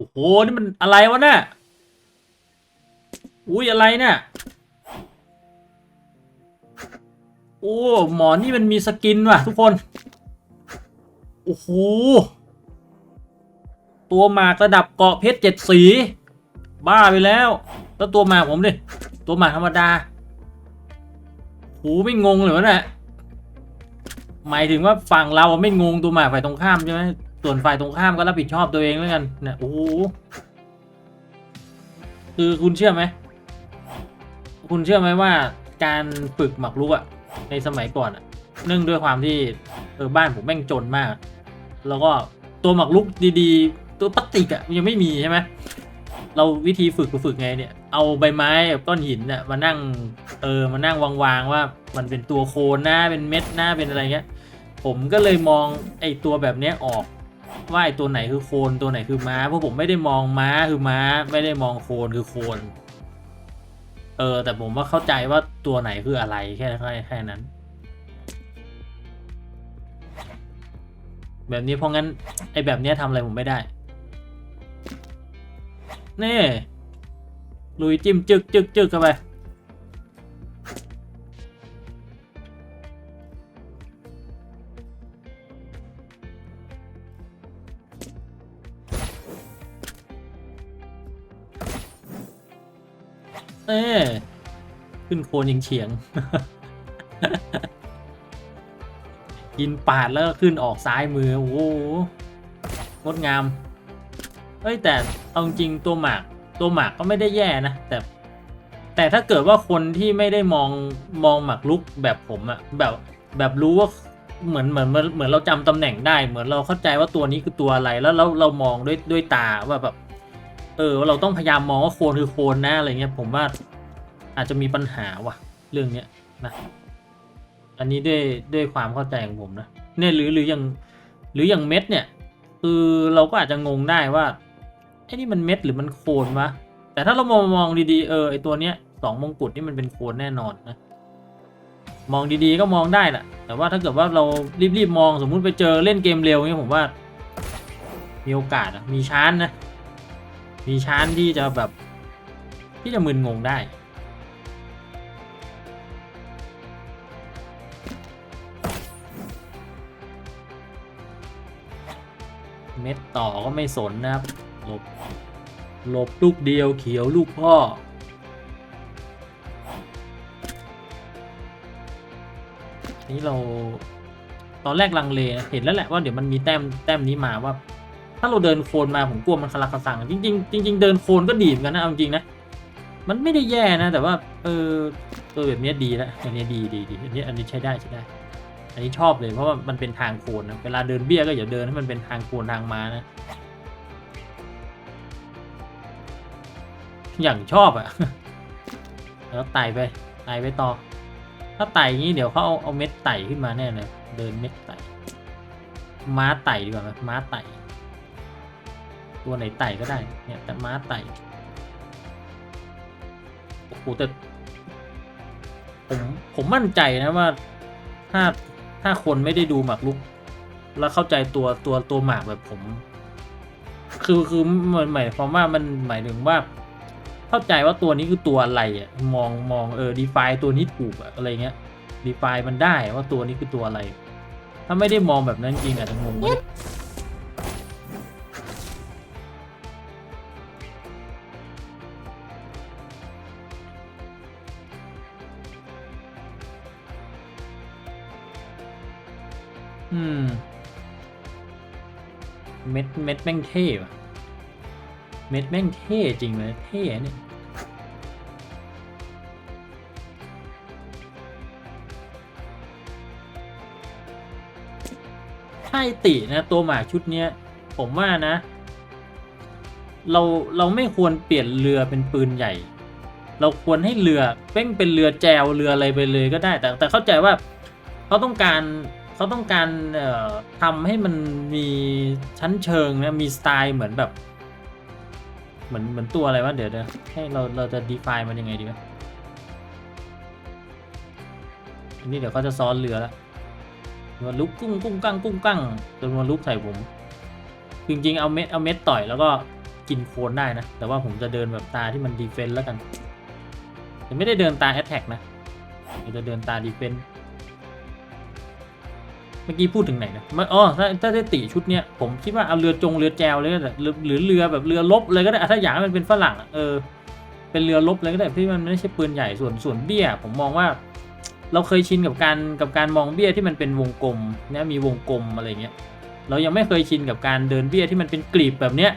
โอ้โห นี่มันอะไรวะเนี่ย อุ้ยอะไรเนี่ย โอ้ หมอนี่มันมีสกินว่ะทุกคน โอ้โห ตัวหมากระดับเกาะเพชรเจ็ดสี บ้าไปแล้ว แล้วตัวหมากผมดิ ตัวหมากธรรมดาโหไม่งงเลยวะเนี่ยหมายถึงว่าฝั่งเราไม่งงตัวหมากฝ่ายตรงข้ามใช่ไหม ส่วนฝ่ายตรงข้ามก็รับผิดชอบตัวเองแล้วกันเนี่ยโอ้โหคือคุณเชื่อไหมคุณเชื่อไหมว่าการฝึกหมักรุกอะในสมัยก่อนอะเนื่องด้วยความที่เออบ้านผมแม่งจนมาก แล้วก็ตัวหมักรุกดีๆ ตัวพลาสติกอะยังไม่มีใช่ไหมเราวิธีฝึกก็ฝึกไงเนี่ย เอาใบไม้กับก้อนหินเนี่ยมานั่งเออมานั่งวางๆว่ามันเป็นตัวโคนหน้าเป็นเม็ดหน้าเป็นอะไรเงี้ย ผมก็เลยมองไอ้ตัวแบบเนี้ยออก ว่าไอ้ตัวไหนคือโคนตัวไหนคือม้าเพราะผมไม่ได้มองม้าคือม้า ไม่ได้มองโคนคือโคนเออแต่ผมว่าเข้าใจว่าตัวไหนคืออะไรแค่แค่แค่นั้น แบบนี้เพราะงั้นไอแบบนี้ทำอะไรผมไม่ได้ นี่ลุยจิ้มจึกจึกจึกเข้าไป เอ้ขึ้นโคนยิงเฉียง กินปาดแล้วก็ขึ้นออกซ้ายมือ โอ้โหงดงามเอ้ยแต่เอาจริงตัวหมาก ตัวหมากก็ไม่ได้แย่นะ แต่ แต่ถ้าเกิดว่าคนที่ไม่ได้มองมองหมากลุกแบบผมอะแบบแบบรู้ว่าเหมือนเหมือนเหมือนเหมือนเราจำตำแหน่งได้ เหมือนเราเข้าใจว่าตัวนี้คือตัวอะไรแล้วเราเรามองด้วยด้วยตาว่าแบบ เออว่าเราต้องพยายามมองว่าโคนคือโคนนะอะไรเงี้ยผมว่าอาจจะมีปัญหาว่ะ เรื่องเนี้ยนะอันนี้ด้วยด้วยความเข้าใจของผมนะเนี่ยหรือหรืออย่างหรืออย่างเม็ดเนี่ยคือเราก็อาจจะงงได้ว่าไอ้นี่มันเม็ดหรือมันโคนวะแต่ถ้าเรามองมองดีๆเออไอตัวเนี้ยสองมงกุฎนี่มันเป็นโคนแน่นอนนะมองดีๆก็มองได้แหละแต่ว่าถ้าเกิดว่าเรารีบๆมองสมมุติไปเจอเล่นเกมเร็วเนี่ยผมว่า มีโอกาสอะมีชานนะ มีชานที่จะแบบที่จะมึนงงได้ เม็ดต่อก็ไม่สนนะครับ หลบ หลบลูกเดียวเขียวลูกพ่อ นี้เราตอนแรกลังเลนะเห็นแล้วแหละว่าเดี๋ยวมันมีแต้มแต้มนี้มาว่า ถ้าเราเดินโคลนมาผมกลัวมันคลักกระสังจริงๆจริงๆเดินโคลนก็ดีเหมือนกันนะเอาจริงนะมันไม่ได้แย่นะ แต่ว่า เออเออแบบเนี้ยดีแล้วอันเนี้ยดีดีดีอันนี้อันนี้ใช้ได้ใช้ได้ อันนี้ชอบเลยเพราะว่ามันเป็นทางโคลนนะเวลาเดินเบี้ยก็อย่าเดินให้มันเป็นทางโคลนทางมานะอย่างชอบอะแล้วไต่ไปไต่ไปต่อ ถ้าไต่อย่างนี้เดี๋ยวเขาเอาเอาเม็ดไต่ขึ้นมาแน่เลยเดินเม็ดไต่ม้าไต่ดีกว่าไหมม้าไต่ ตัวไหนไต่ก็ได้ เนี่ย แต่ม้าไต่ โอ้โหแต่ผมผมมั่นใจนะว่าถ้าถ้าคนไม่ได้ดูหมากรุก แล้วเข้าใจตัวตัวตัวหมากแบบผม คือคือมือนหมายความว่ามันหมายถึงว่า เข้าใจว่าตัวนี้คือตัวอะไรอะมองมองเออดีไฟตัวนี้ถูกอะอะไรเงี้ยดีไฟมันได้ว่าตัวนี้คือตัวอะไร ถ้าไม่ได้มองแบบนั้นจริงอาจจะงง ม เม็ดเม็ดแม่งเท่ว่ะ เม็ดแม่งเท่จริงเลยเท่เนี่ยถ้าไอตินะตัวหมากชุดเนี้ย ผมว่านะ เราเราไม่ควรเปลี่ยนเรือเป็นปืนใหญ่ เราควรให้เรือเป้งเป็นเรือแจวเรืออะไรไปเลยก็ได้ แต่แต่เข้าใจว่าเขาต้องการ เขาต้องการเอ่อทำให้มันมีชั้นเชิงนะมีสไตล์เหมือนแบบ เหมือนเหมือนตัวอะไรวะเดี๋ยวเดี๋ยวให้เราเราจะ define มันยังไงดีวะอันนี้เดี๋ยวเขาจะซ้อนเรือแล้วมาลุกกุ้งกุ้งกั้งกุ้งกั้งจนมาลุกใส่ผมจริงๆเอาเม็ดเอาเม็ดต่อยแล้วก็กินโคนได้นะ แต่ว่าผมจะเดินแบบตาที่มันดีเฟนต์แล้วกันแต่ไม่ได้เดินตาแอตแทกนะจะเดินตาดีเฟนต์ เมื่อกี้พูดถึงไหนนะมอ๋อถ้าถ้าได้ติชุดเนี้ยผมคิดว่าเอาเรือจงเรือแจวเลยก็ได้หรือเรือแบบเรือลบเลยก็ได้ถ้าอยากให้มันเป็นฝรั่งเออเป็นเรือลบเลยก็ได้ที่มันไม่ใช่ปืนใหญ่ส่วนส่วนเบี้ย ผมมองว่า เราเคยชินกับการกับการมองเบี้ยที่มันเป็นวงกลมเนี่ยมีวงกลมอะไรเงี้ยเรายังไม่เคยชินกับการเดินเบี้ยที่มันเป็นกลีบแบบเนี้ย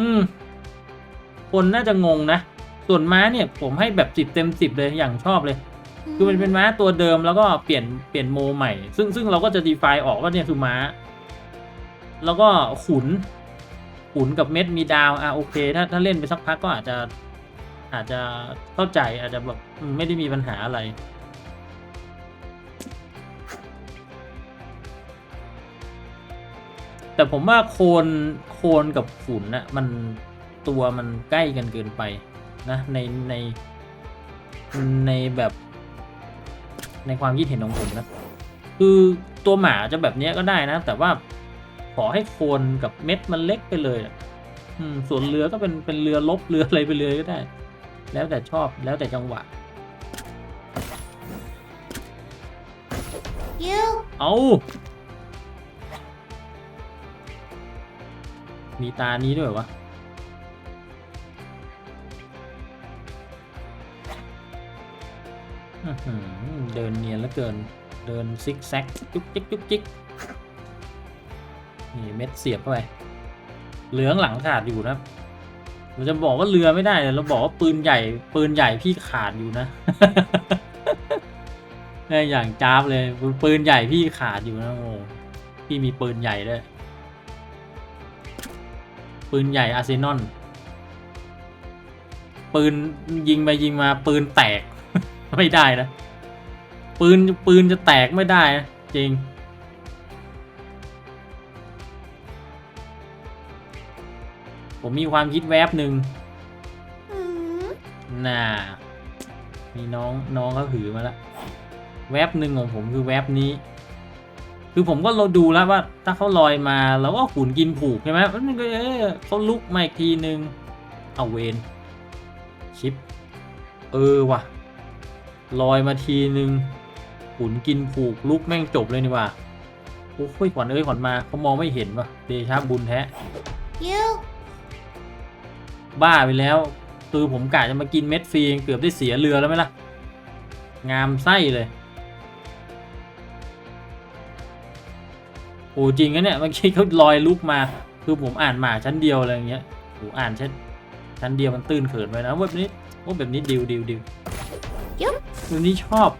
อืมคนน่าจะงงนะส่วนม้าเนี่ยผมให้แบบสิบเต็มสิบเลยอย่างชอบเลย คือมันเป็นม้าตัวเดิมแล้วก็เปลี่ยนเปลี่ยนโมใหม่ ซึ่งซึ่งเราก็จะ define ออกว่าเนี่ยคือม้า แล้วก็ขุน ขุนกับเม็ดมีดาวอะโอเค ถ้าถ้าเล่นไปสักพักก็อาจจะอาจจะเข้าใจอาจจะแบบไม่ได้มีปัญหาอะไร แต่ผมว่าโคนโคนกับขุนน่ะมันตัวมันใกล้กันเกินไปนะในในในแบบ ในความคิดเห็นของผมนะคือตัวหมาจะแบบเนี้ยก็ได้นะ แต่ว่าขอให้โคนกับเม็ดมันเล็กไปเลยอะอืมส่วนเรือก็เป็นเป็นเรือลบเรืออะไรไปเลยก็ได้ แล้วแต่ชอบแล้วแต่จังหวะยูเอามีตานี้ด้วยเหรอวะ เดินเนียนเหลือเกิน เดินซิกแซกจุกจิกจุกจิกนี่เม็ดเสียบเข้าไป เหลืองหลังขาดอยู่นะเราจะบอกว่าเรือไม่ได้แต่เราบอกว่าปืนใหญ่ ปืนใหญ่พี่ขาดอยู่นะอย่างจ้าบเลยปืนใหญ่พี่ขาดอยู่นะโอ้พี่มีปืนใหญ่ด้วย ปืนใหญ่อาร์เซนอลปืนยิงไปยิงมาปืนแตก ไม่ได้นะ ปืนปืนจะแตกไม่ได้นะจริง ผมมีความคิดแวบหนึ่งหืมน่ามีน้องน้องเขาหือมาแล้วแวบหนึ่งของผมคือแวบนี้ คือผมก็เราดูแล้วว่า ถ้าเขาลอยมาเราก็ขุนกินผูกใช่ไหมมันก็เออเขาลุกมาอีกทีนึง เอาเวนชิป เออว่ะ ลอยมาทีนึงขุนกินผูกลุกแม่งจบเลยนี่ว่ะโอ้ยขวัญเอ้ยขวัญมาเขามองไม่เห็นว่ะเดชะบุญแท้ยูบ้าไปแล้วคือผมกะจะมากินเม็ดฟรีเกือบได้เสียเรือแล้วไหมล่ะ งามไส้เลยโอ้จริงนะเนี่ยเมื่อกี้เขาลอยลุกมา คือผมอ่านหมาชั้นเดียวอะไรอย่างเงี้ยโอ้อ่านชั้นชั้นเดียวมันตื้นเขินไปนะแบบนี้ว่าแบบนี้ดิวดิวดิว ยุบแบบนี้ชอบ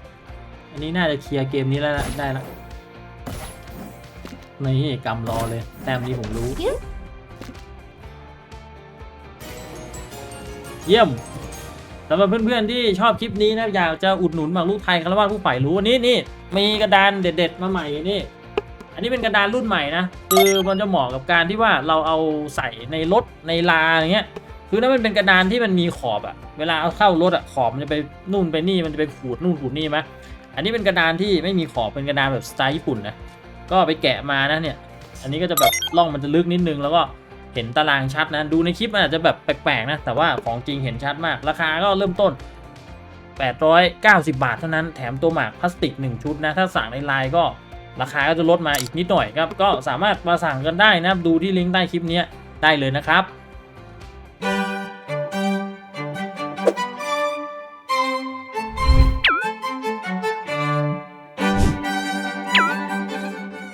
อันนี้น่าจะเคลียร์เกมนี้แล้วล่ะได้ละนี่กำรอเลย แต้มนี้ผมรู้ยุบเยี่ยมสำหรับเพื่อนๆที่ชอบคลิปนี้นะอยากจะอุดหนุนหมากลูกไทยคารวะผู้ใฝ่รู้นี่นี่มีกระดานเด็ด ๆ มาใหม่นี่ อันนี้เป็นกระดานรุ่นใหม่นะคือมันจะเหมาะกับการที่ว่าเราเอาใส่ในรถในลาอย่างเงี้ย คือถ้ามันเป็นกระดานที่มันมีขอบอะเวลาเอาเข้ารถอะขอบมันจะไปนู่นไปนี่มันจะไปขูดนู่นขูดนี่ไหมอันนี้เป็นกระดานที่ไม่มีขอบเป็นกระดานแบบสไตล์ญี่ปุ่นนะก็ไปแกะมานะเนี่ย อันนี้ก็จะแบบร่องมันจะลึกนิดนึงแล้วก็เห็นตารางชัดนะดูในคลิปมันอาจจะแบบแปลกๆนะแต่ว่าของจริงเห็นชัดมาก ราคาก็เริ่มต้น 890 บาทเท่านั้นแถมตัวหมากพลาสติก 1 ชุดนะถ้าสั่งในไลน์ก็ราคาก็จะลดมาอีกนิดหน่อยครับก็สามารถมาสั่งกันได้นะดูที่ลิงก์ใต้คลิปนี้ได้เลยนะครับ